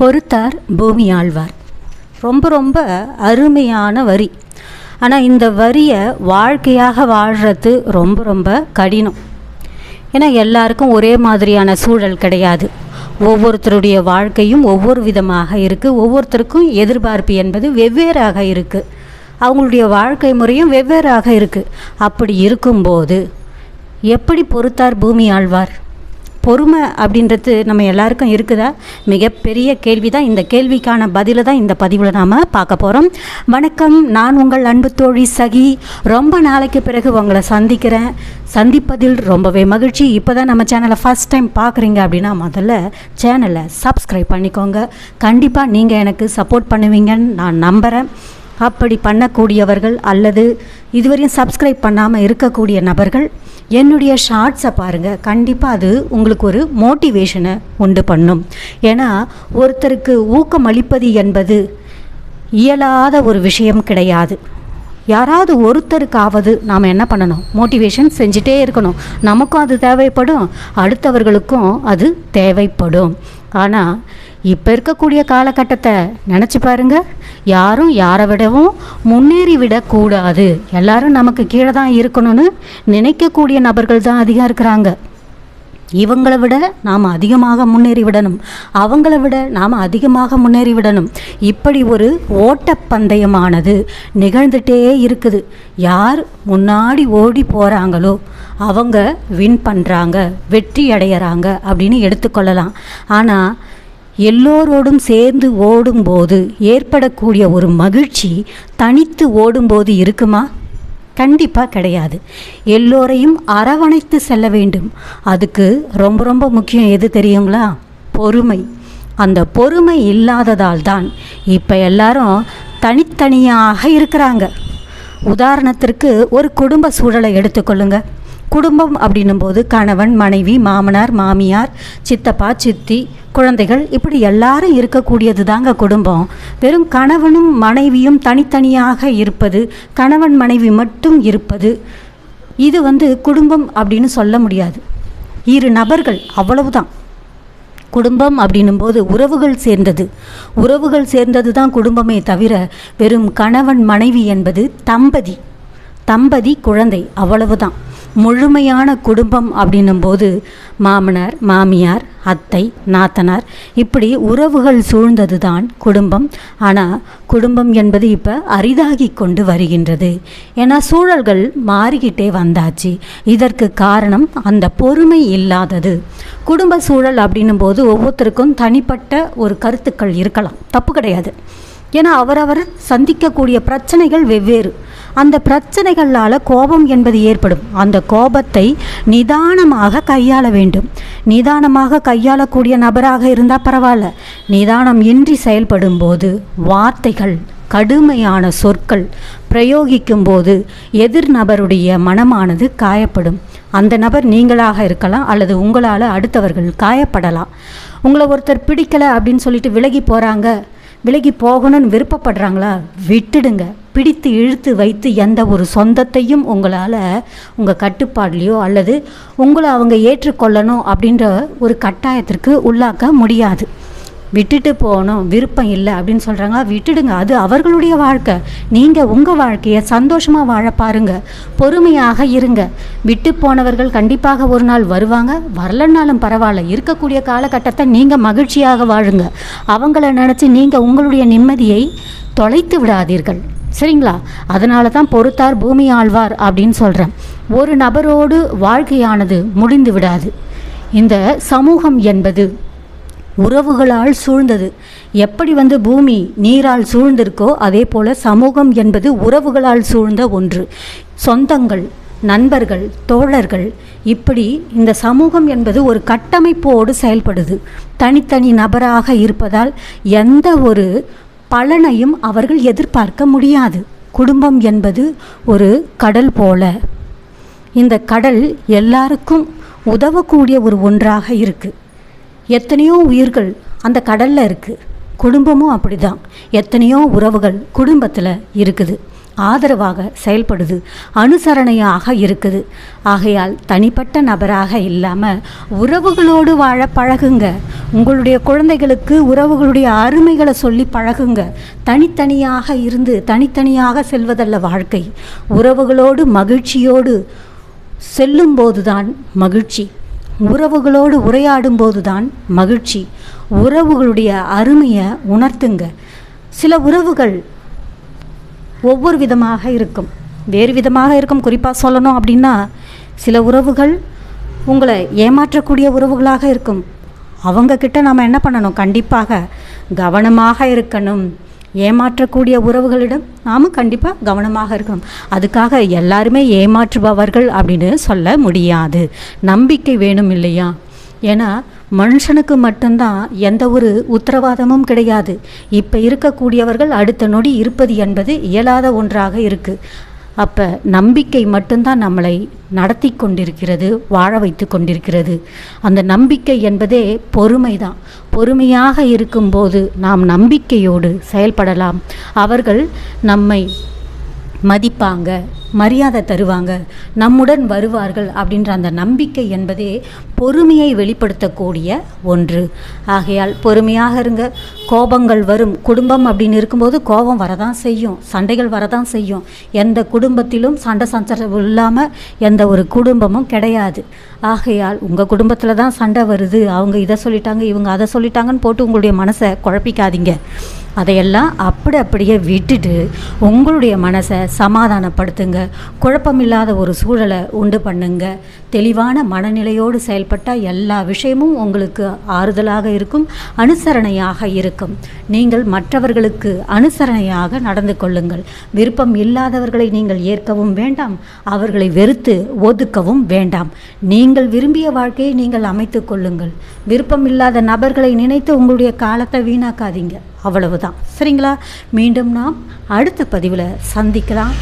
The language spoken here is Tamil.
பொறுத்தார் பூமி ஆழ்வார் ரொம்ப ரொம்ப அருமையான வரி. ஆனால் இந்த வரியை வாழ்க்கையாக வாழ்கிறது ரொம்ப ரொம்ப கடினம். ஏன்னா எல்லாருக்கும் ஒரே மாதிரியான சூழல் கிடையாது. ஒவ்வொருத்தருடைய வாழ்க்கையும் ஒவ்வொரு விதமாக இருக்குது ஒவ்வொருத்தருக்கும் எதிர்பார்ப்பு என்பது வெவ்வேறாக இருக்குது அவங்களுடைய வாழ்க்கை முறையும் வெவ்வேறாக இருக்குது அப்படி இருக்கும்போது எப்படி பொறுத்தார் பூமி ஆழ்வார் பொறுமை அப்படின்றது நம்ம எல்லாருக்கும் இருக்குதா? மிகப்பெரிய கேள்வி தான் இந்த கேள்விக்கான பதிலை தான் இந்த பதிவில் நாம் பார்க்க போகிறோம் வணக்கம். நான் உங்கள் அன்பு தோழி சகி. ரொம்ப நாளைக்கு பிறகு உங்களை சந்திக்கிறேன். சந்திப்பதில் ரொம்பவே மகிழ்ச்சி. இப்போ தான் நம்ம சேனலை ஃபஸ்ட் டைம் பார்க்குறீங்க அப்படின்னா முதல்ல சேனலை சப்ஸ்கிரைப் பண்ணிக்கோங்க. கண்டிப்பாக நீங்கள் எனக்கு சப்போர்ட் பண்ணுவீங்கன்னு நான் நம்புகிறேன் அப்படி பண்ணக்கூடியவர்கள் அல்லது இதுவரையும் சப்ஸ்கிரைப் பண்ணாமல் இருக்கக்கூடிய நபர்கள் என்னுடைய ஷார்ட்ஸை பாருங்கள் கண்டிப்பாக அது உங்களுக்கு ஒரு மோட்டிவேஷனை உண்டு பண்ணும். ஏன்னா ஒருத்தருக்கு ஊக்கம் அளிப்பது என்பது இயலாத ஒரு விஷயம் கிடையாது. யாராவது ஒருத்தருக்காவது நாம் என்ன பண்ணணும்? மோட்டிவேஷன் செஞ்சுட்டே இருக்கணும். நமக்கும் அது தேவைப்படும். அடுத்தவர்களுக்கும் அது தேவைப்படும். ஆனால் இப்போ இருக்கக்கூடிய காலகட்டத்தை நினச்சி பாருங்க. யாரும் யாரை விடவும் முன்னேறி விடக்கூடாது எல்லாரும் நமக்கு கீழே தான் இருக்கணும்னு நினைக்கக்கூடிய நபர்கள் தான் அதிகம் இருக்கிறாங்க. இவங்களை விட நாம் அதிகமாக முன்னேறி விடணும். அவங்கள விட நாம் அதிகமாக முன்னேறி விடணும். இப்படி ஒரு ஓட்டப்பந்தயமானது நிகழ்ந்துட்டே இருக்குது. யார் முன்னாடி ஓடி போகிறாங்களோ அவங்க வின் பண்ணுறாங்க வெற்றி அடையிறாங்க அப்படின்னு எடுத்துக்கொள்ளலாம். ஆனால் எல்லோரோடும் சேர்ந்து ஓடும்போது ஏற்படக்கூடிய ஒரு மகிழ்ச்சி தனித்து ஓடும்போது இருக்குமா? கண்டிப்பாக கிடையாது. எல்லோரையும் அரவணைத்து செல்ல வேண்டும். அதுக்கு ரொம்ப ரொம்ப முக்கியம் எது தெரியுங்களா? பொறுமை. அந்த பொறுமை இல்லாததால் தான் இப்போ எல்லாரும் தனித்தனியாக இருக்கிறாங்க. உதாரணத்திற்கு ஒரு குடும்ப சூழலை எடுத்துக்கொள்ளுங்கள் குடும்பம் அப்படின்னும் போது கணவன் மனைவி மாமனார் மாமியார் சித்தப்பா சித்தி குழந்தைகள் இப்படி எல்லாரும் இருக்கக்கூடியது தாங்க குடும்பம். வெறும் கணவனும் மனைவியும் தனித்தனியாக இருப்பது கணவன் மனைவி மட்டும் இருப்பது இது வந்து குடும்பம் அப்படின்னு சொல்ல முடியாது. இரு நபர்கள் அவ்வளவுதான். குடும்பம் அப்படின்னும் போது உறவுகள் சேர்ந்தது. உறவுகள் சேர்ந்தது தான் குடும்பமே தவிர வெறும் கணவன் மனைவி என்பது தம்பதி தம்பதி குழந்தை அவ்வளவுதான். முழுமையான குடும்பம் அப்படின்னும் போது மாமனார் மாமியார் அத்தை நாத்தனார் இப்படி உறவுகள் சூழ்ந்தது தான் குடும்பம். ஆனால் குடும்பம் என்பது இப்போ அரிதாகி கொண்டு வருகின்றது. ஏன்னா சூழல்கள் மாறிக்கிட்டே வந்தாச்சு. இதற்கு காரணம் அந்த பொறுமை இல்லாதது. குடும்ப சூழல் அப்படின்னும் போது ஒவ்வொருத்தருக்கும் தனிப்பட்ட ஒரு கருத்துக்கள் இருக்கலாம். தப்பு கிடையாது. ஏன்னா அவரவர் சந்திக்கக்கூடிய பிரச்சனைகள் வெவ்வேறு. அந்த பிரச்சனைகளால் கோபம் என்பது ஏற்படும். அந்த கோபத்தை நிதானமாக கையாள வேண்டும். நிதானமாக கையாளக்கூடிய நபராக இருந்தால் பரவாயில்ல. நிதானம் இன்றி செயல்படும் போது வார்த்தைகள் கடுமையான சொற்கள் பிரயோகிக்கும் போது எதிர் நபருடைய மனமானது காயப்படும். அந்த நபர் நீங்களாக இருக்கலாம் அல்லது உங்களால் அடுத்தவர்கள் காயப்படலாம். உங்களை ஒருத்தர் பிடிக்கலை அப்படின்னு சொல்லிட்டு விலகி போகிறாங்க விலகி போகணும்னு விருப்பப்படுறாங்களா? விட்டுடுங்க. பிடித்து இழுத்து வைத்து எந்த ஒரு சொந்தத்தையும் உங்களால் உங்கள் கட்டுப்பாடுலையோ அல்லது உங்களை அவங்க ஏற்றுக்கொள்ளணும் அப்படின்ற ஒரு கட்டாயத்திற்கு உள்ளாக்க முடியாது. விட்டுட்டு போகணும் விருப்பம் இல்லை அப்படின்னு சொல்கிறாங்க விட்டுடுங்க அது அவர்களுடைய வாழ்க்கை. நீங்கள் உங்கள் வாழ்க்கையை சந்தோஷமாக வாழ பாருங்க. பொறுமையாக இருங்க. விட்டு போனவர்கள் கண்டிப்பாக ஒரு நாள் வருவாங்க. வரலனாலும் பரவாயில்ல. இருக்கக்கூடிய காலகட்டத்தை நீங்கள் மகிழ்ச்சியாக வாழுங்க. அவங்கள நினச்சி நீங்கள் உங்களுடைய நிம்மதியை தொலைத்து விடாதீர்கள். சரிங்களா? அதனால தான் பொறுத்தார் பூமி ஆழ்வார் அப்படின்னு சொல்கிறேன் ஒரு நபரோடு வாழ்க்கையானது முடிந்து விடாது. இந்த சமூகம் என்பது உறவுகளால் சூழ்ந்தது. எப்படி வந்து பூமி நீரால் சூழ்ந்திருக்கோ அதே போல் சமூகம் என்பது உறவுகளால் சூழ்ந்த ஒன்று. சொந்தங்கள் நண்பர்கள் தோழர்கள் இப்படி இந்த சமூகம் என்பது ஒரு கட்டமைப்போடு செயல்படுது. தனித்தனி நபராக இருப்பதால் எந்த ஒரு பலனையும் அவர்கள் எதிர்பார்க்க முடியாது. குடும்பம் என்பது ஒரு கடல் போல. இந்த கடல் எல்லாருக்கும் உதவக்கூடிய ஒரு ஒன்றாக இருக்குது எத்தனையோ உயிர்கள் அந்த கடலில் இருக்குது குடும்பமும் அப்படி தான் எத்தனையோ உறவுகள் குடும்பத்தில் இருக்குது. ஆதரவாக செயல்படுது. அனுசரணையாக இருக்குது. ஆகையால் தனிப்பட்ட நபராக இல்லாமல் உறவுகளோடு வாழ பழகுங்க. உங்களுடைய குழந்தைகளுக்கு உறவுகளுடைய அருமைகளை சொல்லி பழகுங்க. தனித்தனியாக இருந்து தனித்தனியாக செல்வதல்ல வாழ்க்கை. உறவுகளோடு மகிழ்ச்சியோடு செல்லும்போதுதான் மகிழ்ச்சி. உறவுகளோடு உரையாடும் போதுதான் மகிழ்ச்சி. உறவுகளுடைய அருமையை உணர்த்துங்க. சில உறவுகள் ஒவ்வொரு விதமாக இருக்கும். வேறு விதமாக இருக்கும். குறிப்பாக சொல்லணும் அப்படின்னா சில உறவுகள் உங்களை ஏமாற்றக்கூடிய உறவுகளாக இருக்கும். அவங்கக்கிட்ட நாம் என்ன பண்ணணும்? கண்டிப்பாக கவனமாக இருக்கணும். ஏமாற்றக்கூடிய உறவுகளிடம் நாம் கண்டிப்பாக கவனமாக இருக்கணும். அதுக்காக எல்லாருமே ஏமாற்றுபவர்கள் அப்படின்னு சொல்ல முடியாது. நம்பிக்கை வேணும் இல்லையா? ஏன்னா மனுஷனுக்கு மட்டும்தான் எந்த ஒரு உத்தரவாதமும் கிடையாது. இப்போ இருக்கக்கூடியவர்கள் அடுத்த நொடி இருப்பது என்பது இயலாத ஒன்றாக இருக்குது அப்போ நம்பிக்கை மட்டும்தான் நம்மளை நடத்தி கொண்டிருக்கிறது வாழ வைத்து கொண்டிருக்கிறது. அந்த நம்பிக்கை என்பதே பொறுமை தான் பொறுமையாக இருக்கும்போது நாம் நம்பிக்கையோடு செயல்படலாம். அவர்கள் நம்மை மதிப்பாங்க மரியாதை தருவாங்க. நம்முடன் வருவார்கள் அப்படின்ற அந்த நம்பிக்கை என்பதே பொறுமையை வெளிப்படுத்தக்கூடிய ஒன்று. ஆகையால் பொறுமையாக இருங்க. கோபங்கள் வரும். குடும்பம் அப்படின்னு இருக்கும்போது கோபம் வரதான் செய்யும். சண்டைகள் வரதான் செய்யும். எந்த குடும்பத்திலும் சண்டை சச்சரவு இல்லாமல் எந்த ஒரு குடும்பமும் கிடையாது. ஆகையால் உங்கள் குடும்பத்தில் தான் சண்டை வருது. அவங்க இதை சொல்லிட்டாங்க இவங்க அதை சொல்லிட்டாங்கன்னு போட்டு உங்களுடைய மனசை குழப்பிக்காதீங்க. அதையெல்லாம் அப்படி அப்படியே விட்டுட்டு உங்களுடைய மனசை சமாதானப்படுத்துங்க. குழப்பமில்லாத ஒரு சூழலை உண்டு பண்ணுங்க. தெளிவான மனநிலையோடு செயல்பட்டால் எல்லா விஷயமும் உங்களுக்கு ஆறுதலாக இருக்கும் அனுசரணையாக இருக்கும். நீங்கள் மற்றவர்களுக்கு அனுசரணையாக நடந்து கொள்ளுங்கள். விருப்பம் இல்லாதவர்களை நீங்கள் ஏற்கவும் வேண்டாம் அவர்களை வெறுத்து ஒதுக்கவும் வேண்டாம். நீங்கள் விரும்பிய வாழ்க்கையை நீங்கள் அமைத்து கொள்ளுங்கள். விருப்பம் இல்லாத நபர்களை நினைத்து உங்களுடைய காலத்தை வீணாக்காதீங்க. அவ்வளவுதான். சரிங்களா? மீண்டும் நாம் அடுத்த பதிவில் சந்திக்கலாம்.